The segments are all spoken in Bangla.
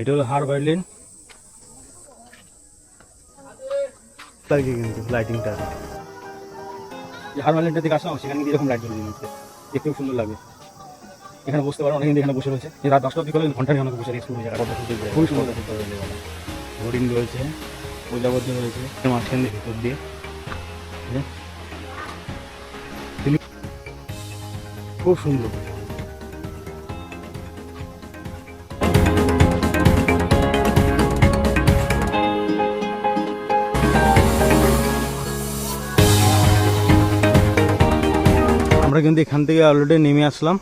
এটা হলো হার ভায়োলিন। লাগছে কিন্তু লাইটিংটা হার ভায়োলিনটা থেকে আসলাম সেখানে কিন্তু এরকম লাইট জ্বলে দিচ্ছে দেখতেও সুন্দর লাগে। এখানে বসতে পারো অনেকে এখানে বসে রয়েছে। রাত দশটা অব্দি করলে ঘণ্টা অনেক বসে রেস্ট জায়গা খুবই সুন্দর। হরিণ রয়েছে প্রজাপতি রয়েছে মাঝখান দিয়ে ভিতর দিয়ে। হ্যাঁ। খুব সুন্দর। আমরা কিন্তু এখান থেকে অলরেডি নেমে আসলাম।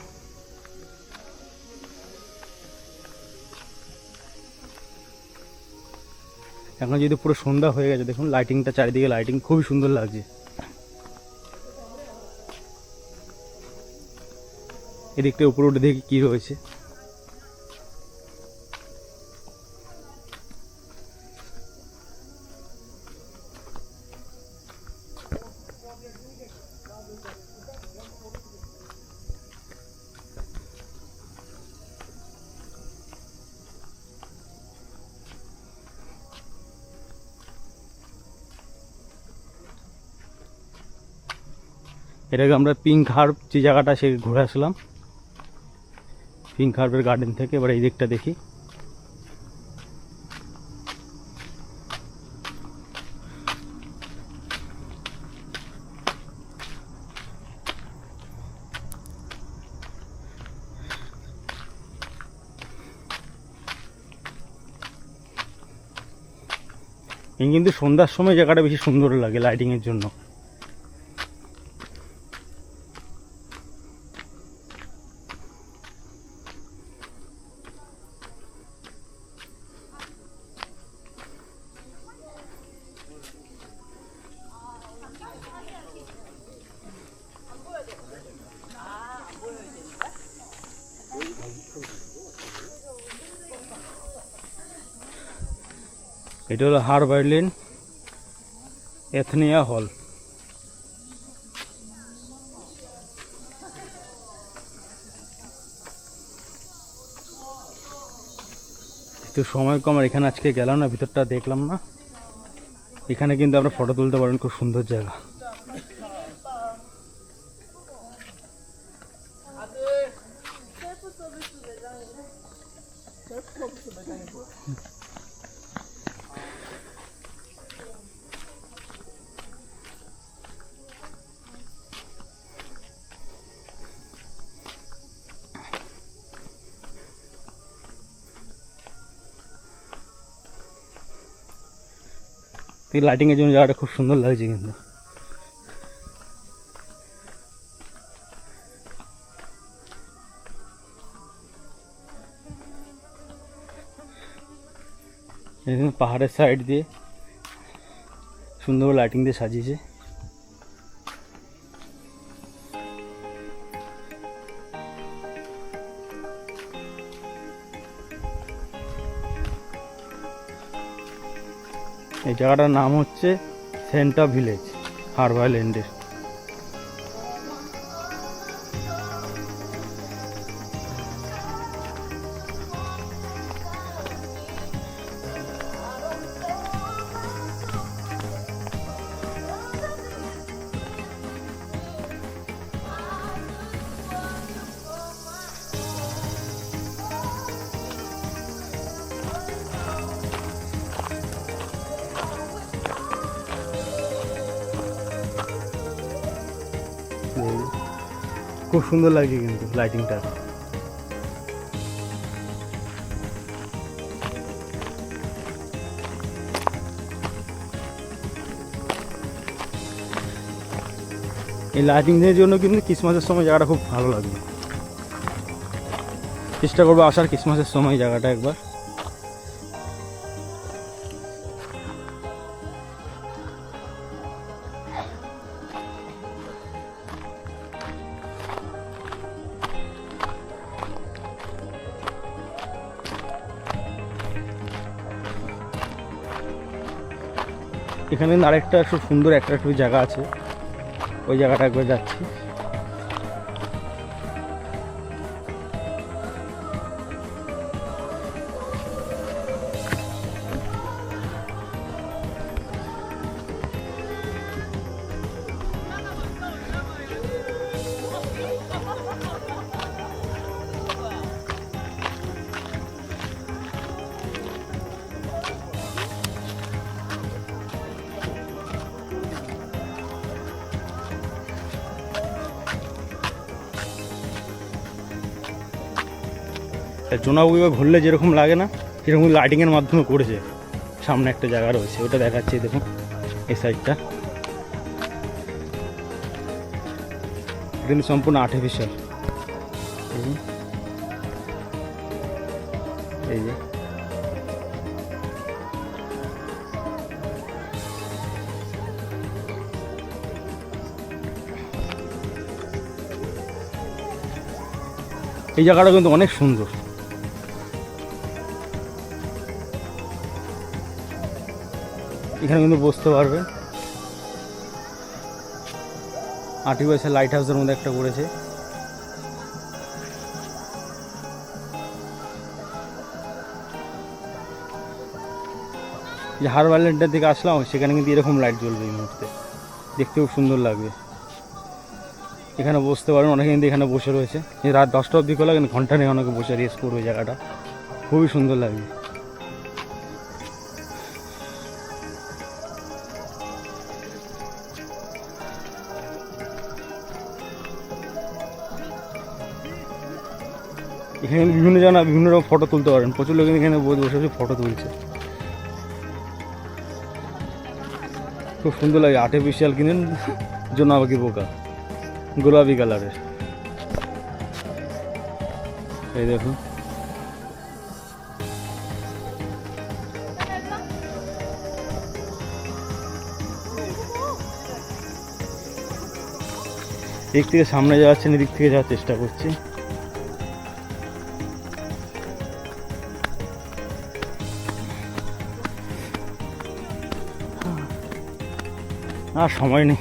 এখন যদি পুরো সন্ধ্যা হয়ে গেছে, দেখুন লাইটিংটা চারিদিকে লাইটিং খুবই সুন্দর লাগছে। এদিকটা উপরে উঠে দেখি কি রয়েছে এটাকে আমরা পিঙ্ক হার্ব যে জায়গাটা সে ঘুরে আসলাম। পিঙ্ক হার্বের গার্ডেন থেকে, এবার এই দিকটা দেখি। কিন্তু সন্ধ্যার সময় জায়গাটা বেশি সুন্দর লাগে লাইটিংয়ের জন্য। এটা হলো হার বার্লিন এথনিয়া হল। তো সময় কম, আর এখানে আজকে গেলাম না, ভিতরটা দেখলাম না। এখানে কিন্তু আপনার ফটো তুলতে পারেন খুব সুন্দর জায়গা। লাইটিং এর জন্য জায়গাটা খুব সুন্দর লাগছে কিন্তু। পাহাড়ের সাইড দিয়ে সুন্দর লাইটিং দিয়ে সাজিয়েছে। এই জায়গাটার নাম হচ্ছে সেন্টা ভিলেজ হারবাল এন্ডের খুব সুন্দর লাগছে কিন্তু লাইটিংটা এই লাইটিংয়ের জন্য কিন্তু ক্রিসমাসের সময় জায়গাটা খুব ভালো লাগবে। চেষ্টা করব আসার ক্রিসমাসের সময় জায়গাটা একবার। এখানে আরেকটা খুব সুন্দর একটা জায়গা আছে। ওই জায়গাটা একবার যাচ্ছি। জোনাগুলো ঘুরলে যেরকম লাগে না সেরকম লাইটিংয়ের মাধ্যমে করেছে। সামনে একটা জায়গা রয়েছে, ওটা দেখাচ্ছি দেখুন, এই সাইডটা সম্পূর্ণ আর্টিফিশিয়াল এই যে। এই জায়গাটা কিন্তু অনেক সুন্দর। এখানে কিন্তু বসতে পারবে। আর্টিফিশিয়াল লাইট হাউসের মধ্যে একটা করেছে। যে হার আইল্যান্ডের দিকে আসলাম, সেখানে কিন্তু এরকম লাইট জ্বলবে এই মুহূর্তে। দেখতে খুব সুন্দর লাগবে। এখানে বসতে পারেন অনেকে কিন্তু এখানে বসে রয়েছে। রাত দশটা অবধি খোলা, কিন্তু ঘণ্টা নেই অনেকে বসে রেস্ট করবে জায়গাটা। খুবই সুন্দর লাগবে। এখানে বিভিন্ন জানা বিভিন্ন রকম ফটো তুলতে পারেন। প্রচুর লোক এখানে বসে বসে ফটো তুলছে। খুব সুন্দর লাগে আর্টিফিশিয়াল কিনেন জোনা পাখি পোকা, গোলাপি কালারের এই দেখুন। দিক থেকে সামনে যাওয়া যাওয়াচ্ছেন এদিক থেকে যাওয়ার চেষ্টা করছি। আর সময় নেই।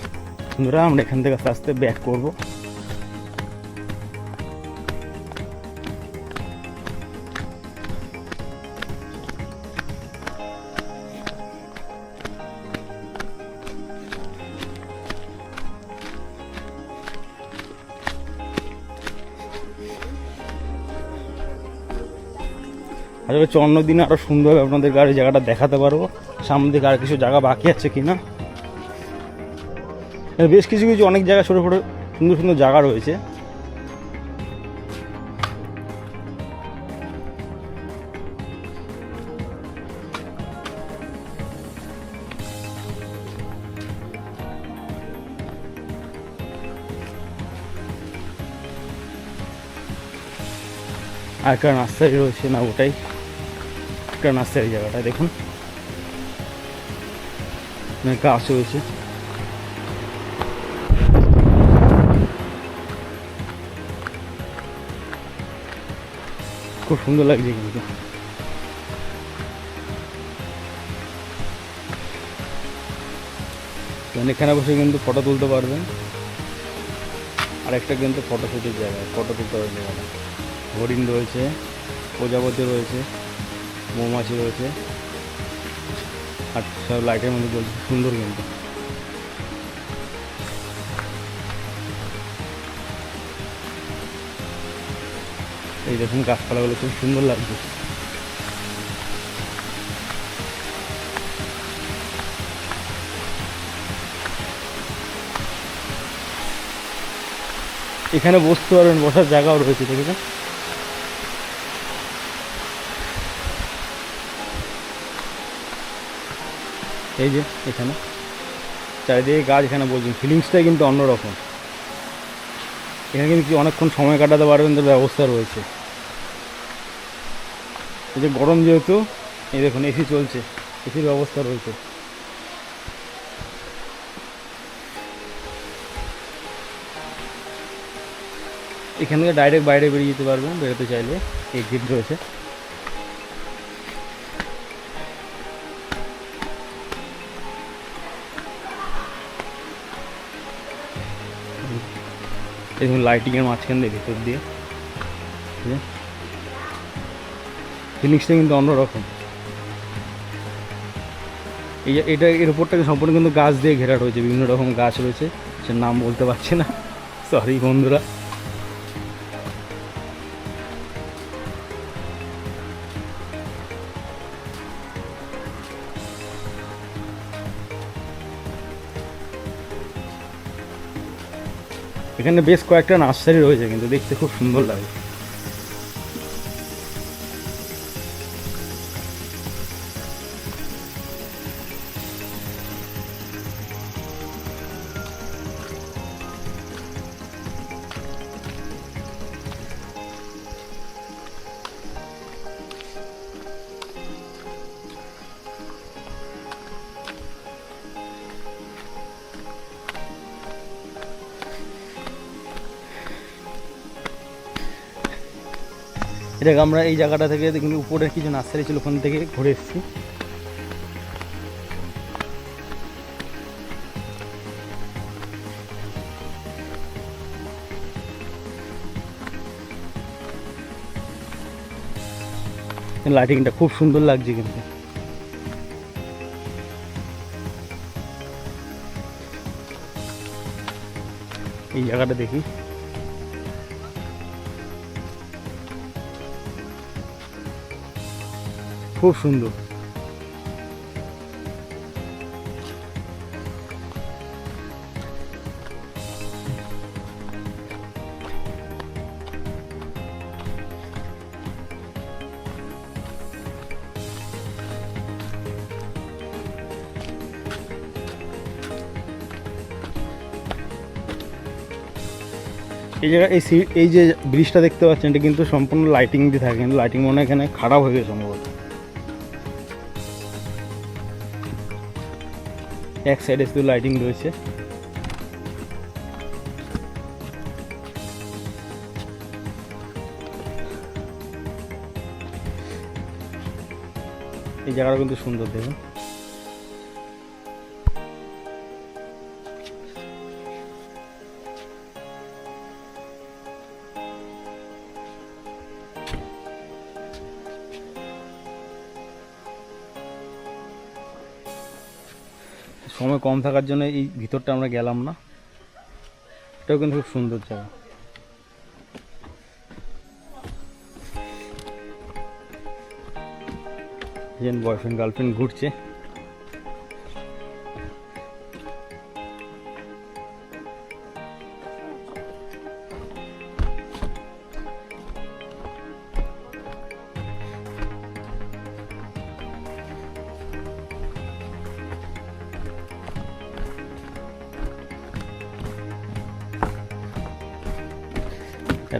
বন্ধুরা, আমরা এখান থেকে আস্তে আস্তে ব্যাক করব। আসলে চন্ন দিনে আরও সুন্দরভাবে আপনাদের গাড়ি জায়গাটা দেখাতে পারব। সামনে দিকে আর কিছু জায়গা বাকি আছে কিনা? এর বেশ কিছু কিছু অনেক জায়গা ছোটো ছোটো সুন্দর সুন্দর জায়গা রয়েছে। আর একটা নার্সারি রয়েছে না, ওটাই। একটা নার্সারি জায়গাটা দেখুন। গাছ রয়েছে। খুব সুন্দর লাগছে কিন্তু। মানে এখানে বসে কিন্তু ফটো তুলতে পারবেন। আর একটা কিন্তু ফটো শুটের জায়গা ফটো তুলতে পারবেন জায়গাটা। হরিণ রয়েছে, প্রজাপতি রয়েছে, মৌমাছি রয়েছে। আর সব লাইটের মধ্যে জ্বলছে, সুন্দর কিন্তু। এই দেখুন গাছপালাগুলো খুব সুন্দর লাগছে। এখানে বসতে পারবেন, বসার জায়গাও রয়েছে দেখেছেন এই যে, এখানে। চারিদিকে গাছ এখানে বলছেন, ফিলিংসটাই কিন্তু অন্যরকম। এখানে কিন্তু অনেকক্ষণ সময় কাটাতে পারবেন, তার ব্যবস্থা রয়েছে। এই যে গরম যেহেতু, এই দেখুন এসি চলছে এসির ব্যবস্থা রয়েছে। এখান থেকে ডাইরেক্ট বাইরে বেরিয়ে যেতে পারবেন, বেরোতে চাইলে এক্সিট রয়েছে। লাইটিংয়ের মাঝখান দিয়ে, ভিতর দিয়ে। ফিলিংসটা কিন্তু অন্যরকম। এই এটা, এর উপরটাকে সম্পূর্ণ কিন্তু গাছ দিয়ে ঘেরা রয়েছে, বিভিন্ন রকম গাছ রয়েছে, সে নাম বলতে পারছি না। সরি বন্ধুরা। এখানে বেশ কয়েকটা নার্সারি রয়েছে, কিন্তু দেখতে খুব সুন্দর লাগে। এটাকে আমরা এই জায়গাটা থেকে কিন্তু উপরে কিছু নার্সারি ছিল, ওখান থেকে ঘুরে এসেছি। লাইটিংটা খুব সুন্দর লাগছে কিন্তু। এই জায়গাটা দেখি। খুব সুন্দর। এই জায়গা এই এই যে ব্রিজটা দেখতে পাচ্ছেন, এটা কিন্তু সম্পূর্ণ লাইটিং দিয়ে থাকে, কিন্তু লাইটিং মনে এখানে খারাপ হয়ে গেছে সম্ভবত। এক সাইডে শুধু লাইটিং রয়েছে। এই জায়গাটা কিন্তু সুন্দর দেখুন। সময় কম থাকার জন্য এই ভিতরটা আমরা গেলাম না। এটাও কিন্তু খুব সুন্দর জায়গা। বয়ফ্রেন্ড গার্লফ্রেন্ড ঘুরছে।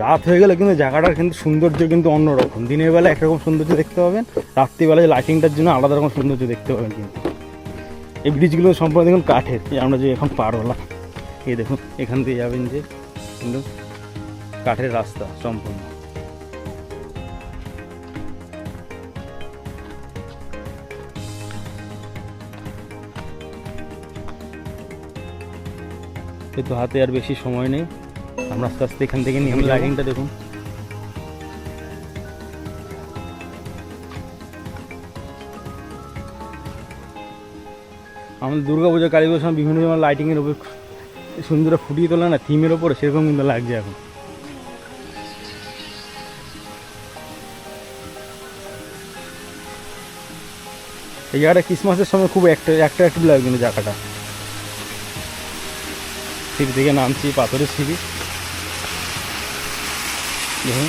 রাত হয়ে গেলে কিন্তু জায়গাটার কিন্তু সৌন্দর্য কিন্তু অন্যরকম। দিনের বেলা একরকম সৌন্দর্য দেখতে পাবেন রাত্রিবেলায় লাইটিংটার জন্য আলাদা রকম সৌন্দর্য দেখতে পাবেন কিন্তু। এই ব্রিজগুলো সম্পূর্ণ দেখুন কাঠের আমরা যে এখন পার হলাম এই দেখুন, এখান দিয়ে যাবেন যে কিন্তু কাঠের রাস্তা সম্পূর্ণ। কিন্তু হাতে আর বেশি সময় নেই। আমরা আস্তে আস্তে এখান থেকে নিয়ে লাইটিংটা দেখুন। আমাদের দুর্গা পুজো কালী পুজোর সময় বিভিন্ন সময় লাইটিংয়ের উপর সুন্দর ফুটিয়ে তোলে না থিমের ওপরে সেরকম কিন্তু লাগছে এখন। এই জায়গাটা ক্রিসমাসের সময় খুব একটা অ্যাট্রাক্টিভ লাগবে কিন্তু জায়গাটা। সিঁড়ি থেকে নামছি, পাথরের সিঁড়ি। দেখুন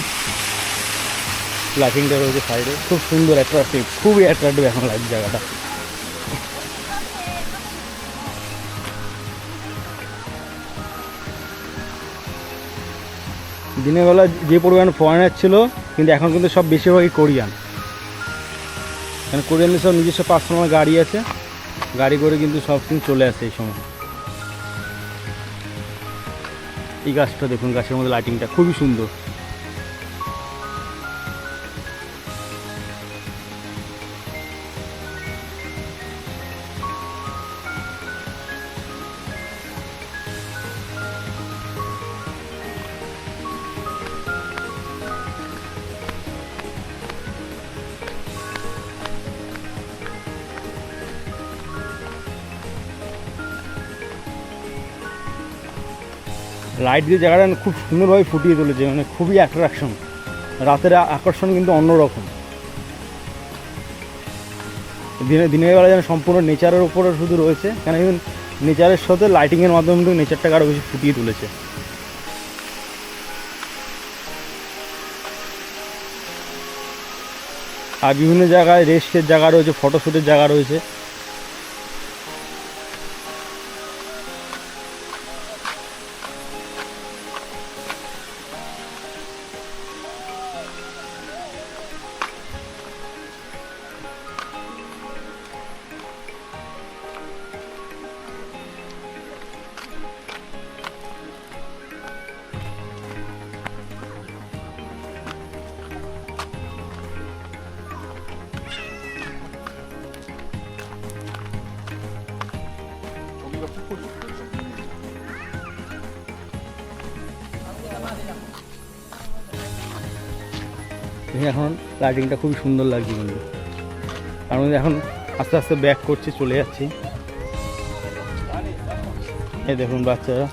লাইটিংটা রয়েছে সাইডে খুব সুন্দর অ্যাট্রাক্টিভ খুবই অ্যাট্রাক্টিভ এখন লাগছে জায়গাটা। দিনের বেলা যে পরিমাণ ফরেনার ছিল কিন্তু এখন কিন্তু সব বেশিরভাগই কোরিয়ান। কারণ কোরিয়ানদের সব নিজস্ব পার্সোনাল গাড়ি আছে গাড়ি করে কিন্তু সব কিন্তু চলে আসে এই সময়। এই গাছটা দেখুন গাছের মধ্যে লাইটিংটা খুবই সুন্দর। লাইট দিয়ে জায়গাটা খুব সুন্দরভাবে ফুটিয়ে তুলেছে মানে খুবই অ্যাট্রাকশন রাতের আকর্ষণ কিন্তু অন্যরকম। দিনে, দিনের বেলা যেন সম্পূর্ণ নেচারের উপরে শুধু রয়েছে, কেন ইভেন নেচারের সাথে লাইটিংয়ের মাধ্যমে কিন্তু নেচারটাকে আরও বেশি ফুটিয়ে তুলেছে। আর বিভিন্ন জায়গায় রেস্টের জায়গা রয়েছে ফটোশ্যুটের জায়গা রয়েছে। এখন লাইটিংটা খুবই সুন্দর লাগছে কিন্তু। মধ্যে এখন আস্তে আস্তে ব্যাক করছি, চলে যাচ্ছি। এ দেখুন বাচ্চারা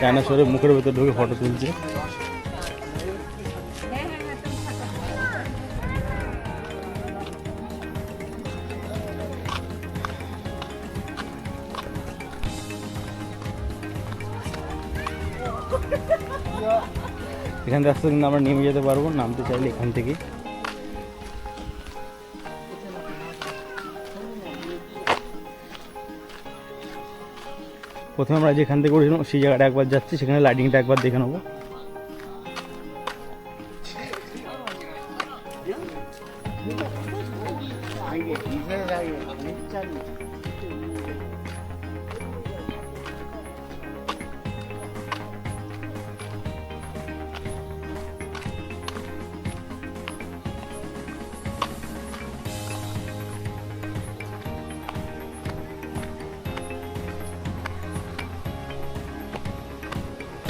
ডাইনোসরের মুখের ভেতর ঢুকে ফটো তুলছে। এখান থেকে আস্তে কিন্তু আমরা নেমে যেতে পারব, নামতে চাইলে এখান থেকে। প্রথমে আমরা যেখান থেকে করেছিলাম সেই জায়গাটা একবার যাচ্ছি, সেখানে লাইটিংটা একবার দেখে নেব।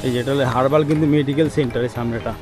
এই যেটা হলো হারবাল কিন্তু মেডিকেল সেন্টারের সামনেটা।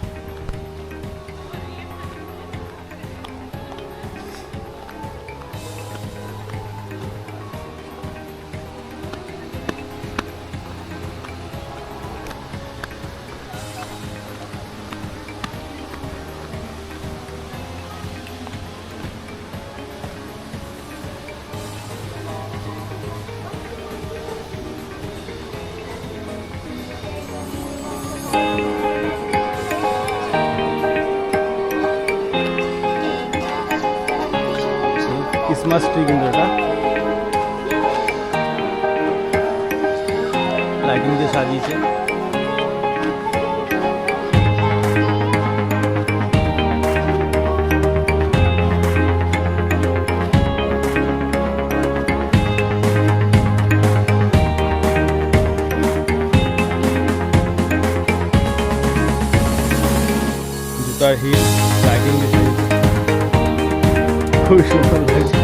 ক্রিসমাস ট্রি কিন্তু এটা লাইটিং দিয়ে সাজিয়েছে জুতার হিল লাইটিং দিয়ে সাজিয়েছে খুবই সুন্দর লাগছে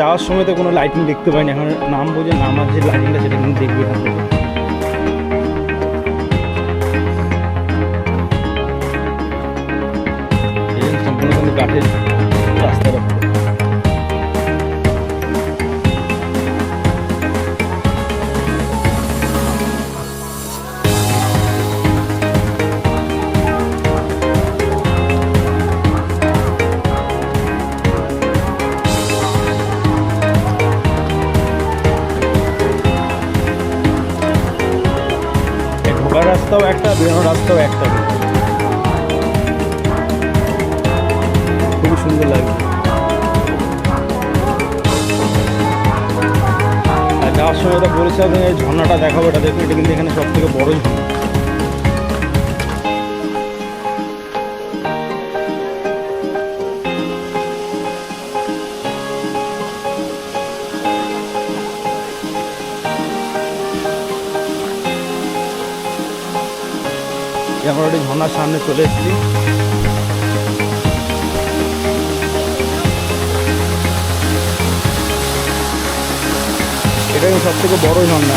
যাওয়ার সময় তো কোনো লাইটিং দেখতে পাইনি। এখন নাম বোঝে নামার যে লাইটিংটা সেটা কিন্তু দেখবে সম্পূর্ণ কাঠের বেরোনোর রাস্তাও একটা খুবই সুন্দর লাগে। আর যাওয়ার সময় ওটা বলেছিলাম ঝর্ণাটা দেখাবো, এটা দেখুন এটা কিন্তু এখানে সব থেকে বড় ঝর্ণা এই ঝর্নার সামনে চলে এসেছি। এটা সব থেকে বড় ঝর্ণা।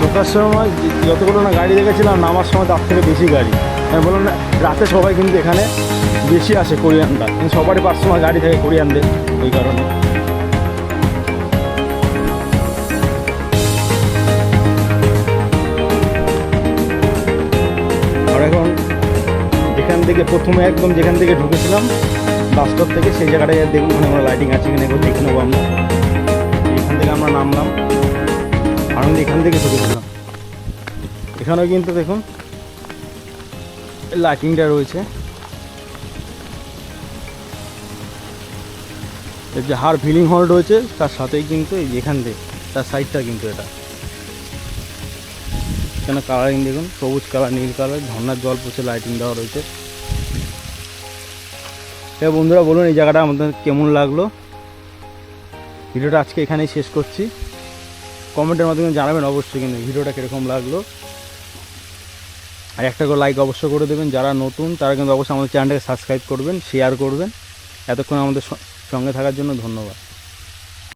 ঢোকার সময় যতগুলো না গাড়ি দেখেছিলাম, নামার সময় তার থেকে বেশি গাড়ি। আমি বললাম, না, রাতে সবাই কিন্তু এখানে বেশি আসে কোরিয়ানরা। কিন্তু সবারই সময় গাড়ি থাকে কোরিয়ানদের ওই কারণে। আর এখন যেখান থেকে প্রথমে একদম যেখান থেকে ঢুকেছিলাম বাস স্টপ থেকে সেই জায়গাটায় দেখুন, ওখানে আমরা লাইটিং আছে কিনা দেখে নেব আমরা। এখান থেকে আমরা নামলাম। আর আমি এখান থেকে ঢুকেছিলাম এখানেও কিন্তু দেখুন, লাইটিংটা রয়েছে। এর যে হার ফিলিং হল রয়েছে, তার সাথেই কিন্তু এই এখান থেকে তার সাইডটা কিন্তু এটা। এখানে কালারিং দেখুন, সবুজ কালার, নীল কালার, ঝর্ণার জল পড়ছে লাইটিং দেওয়া রয়েছে। এ বন্ধুরা, বলুন এই জায়গাটা আমাদের কেমন লাগল? ভিডিওটা আজকে এখানেই শেষ করছি। কমেন্টের মাধ্যমে জানাবেন অবশ্যই কিন্তু ভিডিওটা কীরকম লাগল। আর একটা করে লাইক অবশ্যই করে দেবেন। যারা নতুন, তারা কিন্তু অবশ্যই আমাদের চ্যানেলটাকে সাবস্ক্রাইব করবেন শেয়ার করবেন। এতক্ষণ আমাদের সঙ্গে থাকার জন্য ধন্যবাদ।